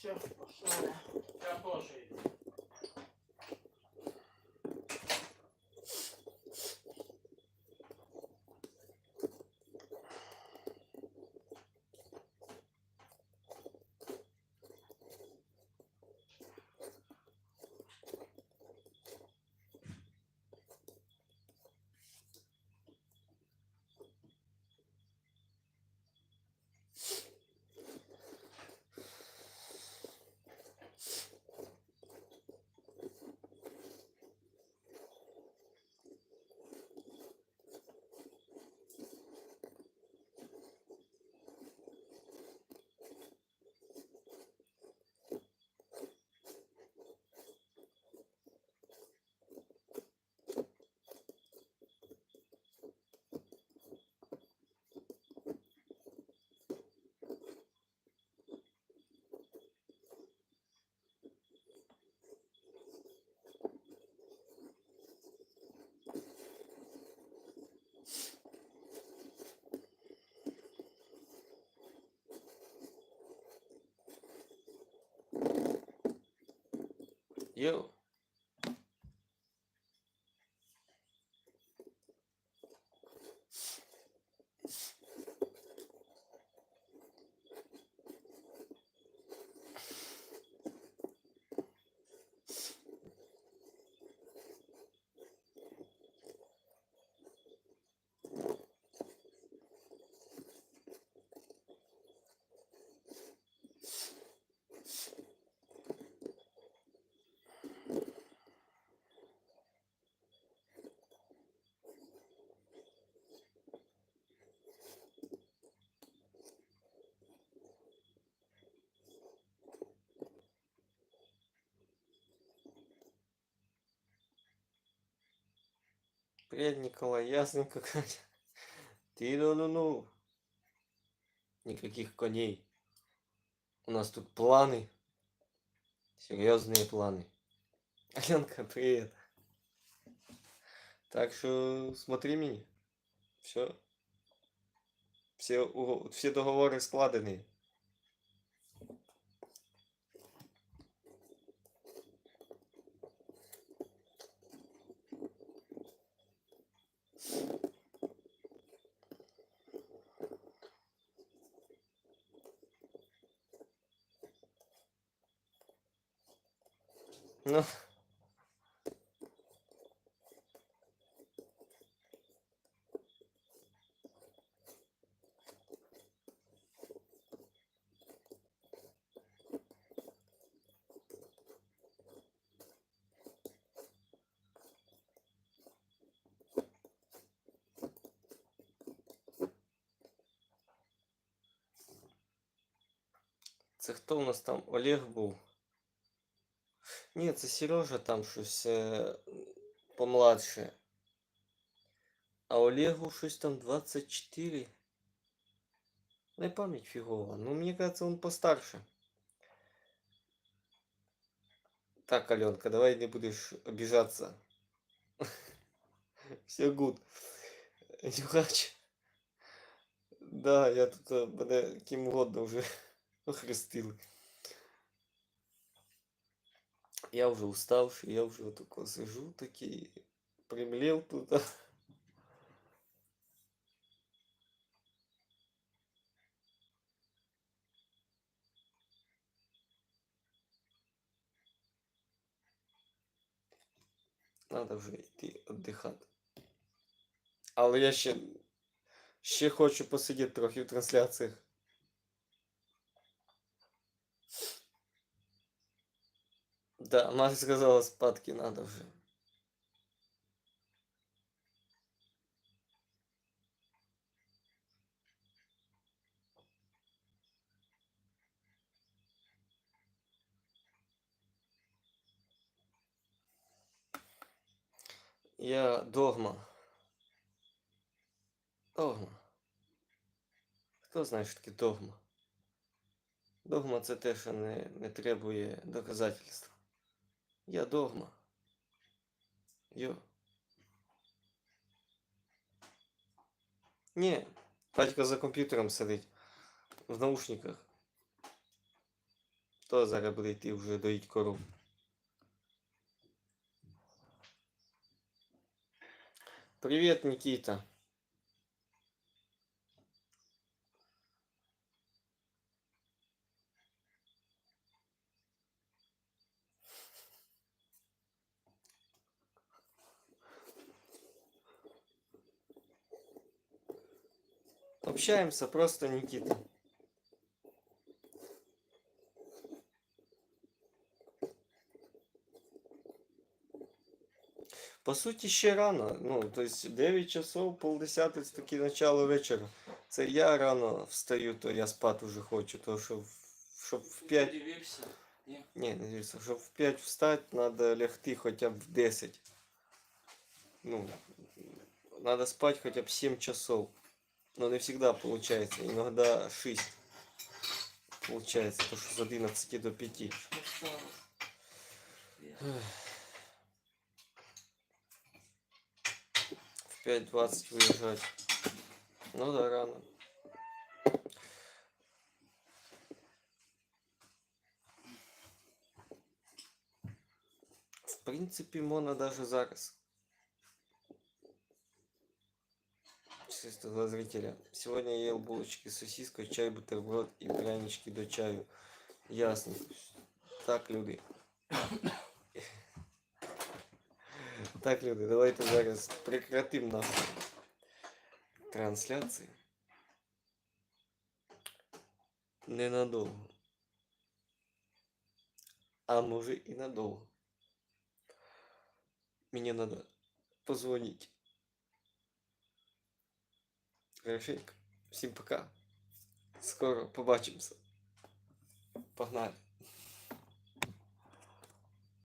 Все, пошла. Я теж йду. you. Привет, Николай, ясненько. Ты ну ну ну. Никаких коней. У нас тут планы. Серьезные планы. Аленка, привет. Так что смотри меня. Все. Все, все договоры складены. Ну. Це хто у нас там? Олег був? Ні, це Сережа там щось е, помладше. А Олегу щось там 24. Не пам'ять фігова. Ну, мені кажется, он постарше. Так, Аленка, давай не будешь обижаться. Все гуд. Нюхач. Да, я тут е, мене ким угодно вже охрестили. Я вже уставший, я вже тако сижу такий, примлел тут. Надо вже йти віддихати. Але я ще, ще хочу посидіти трохи в трансляціях. Да, мать сказала, спадки надо уже. Я догма. Догма. Хто знає, що таке догма? Догма це те, що не, не требує доказательства. Я догма. Йо. Ні, батько за комп'ютером сидить. В наушниках. Хто зараз буде йти вже доїть коров? Привіт, Нікіта. Общаемся просто, Никита. По суті, ще рано. Ну, тобто 9 часов, полдесяти це таки начало вечора. Це я рано встаю, то я спати вже хочу, то що в- щоб в 5. Удивився? Ні. Ні, не дивіться, щоб в 5 встати, треба лягти хоча б в 10. Ну, надо спать хотя бы 7 часов. Но не всегда получается. Иногда 6 получается. То, что с 11 до 5. Красава. В 5.20 выезжать. Ну да, рано. В принципе, Мона даже зараз. Чисто для зрителя. Сегодня я ел булочки с сосиской, чай, бутерброд и прянички до чаю. Ясно. Так, люди. Так, люди, давайте зараз прекратим нашу трансляцію. Ненадовго. А може і надовго. Мені надо позвонить. Хорошенько. Всім пока. Скоро побачимося. Погнали.